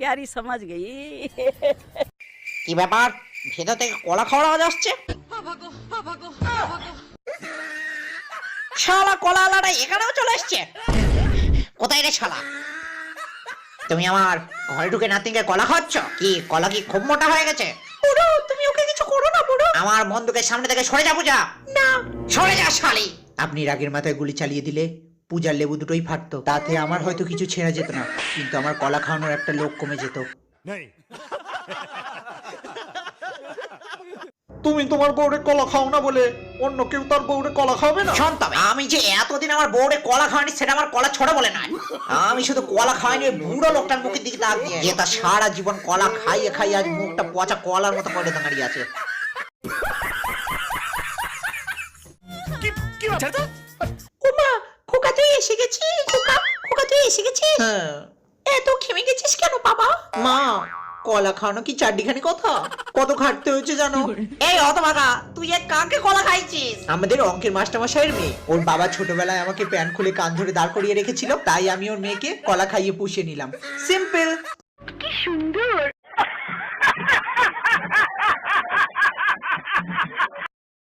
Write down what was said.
प्यारी समझ गई কি ব্যাপার ভেতর থেকে কলা খাওয়ার আওয়াজ আসছে শালা কলা আলাটা এখানেও চলে এসছে কোথায় রে শালা তুমি আমার ঘরে ঢুকে নাতিকে কলা খাওয়াচ্ছ কি কলা কি খুব মোটা হয়ে গেছে বুড়ো তুমি ওকে কিছু করো না বুড়ো আমার বন্দুকের সামনে থেকে সরে যা পূজা না সরে যা শালি আপনি রাগের মাথায় গুলি চালিয়ে দিলে পূজার লেবু দুটোই ফাটতো। তাতে আমার হয়তো কিছু ছেঁড়া যেত না কিন্তু আমার কলা খাওয়ানোর একটা লোক কমে যেত। তুমি তোমার বউরে কলা খাও না বলে অন্য কেউ তার বউরে কলা খাওয়াবে না? শোন তবে আমি যে এতদিন আমার বউরে কলা খাওয়ানি সেটা আমার কলা ছড়া বলে না আমি শুধু কলা খাওয়াইনি ওই বুড়ো লোকটার মুখের দিকে তাক দিয়ে। যে তার সারা জীবন কলা খাইয়ে খাইয়ে আজ মুখটা পচা কলার মতো করে দাঁড়িয়ে আছে। খোকা তুই এসে গেছিস খোকা খোকা তুই এসে গেছিস? হ্যাঁ। এত খেমে গেছিস কেন বাবা? মা কলা খাওয়ানো কি চারটিখানি কথা? কত খাটতে হয়েছে জানো? এই অতবাগা তুই এক কাকে কলা খাইছিস? আমাদের অঙ্কের মাস্টারমশাইয়ের মেয়ে। ওর বাবা ছোটবেলায় আমাকে প্যান খুলে কান ধরে দাঁড় করিয়ে রেখেছিল তাই আমি ওর মেয়েকে কলা খাইয়ে পুষিয়ে নিলাম। সিম্পল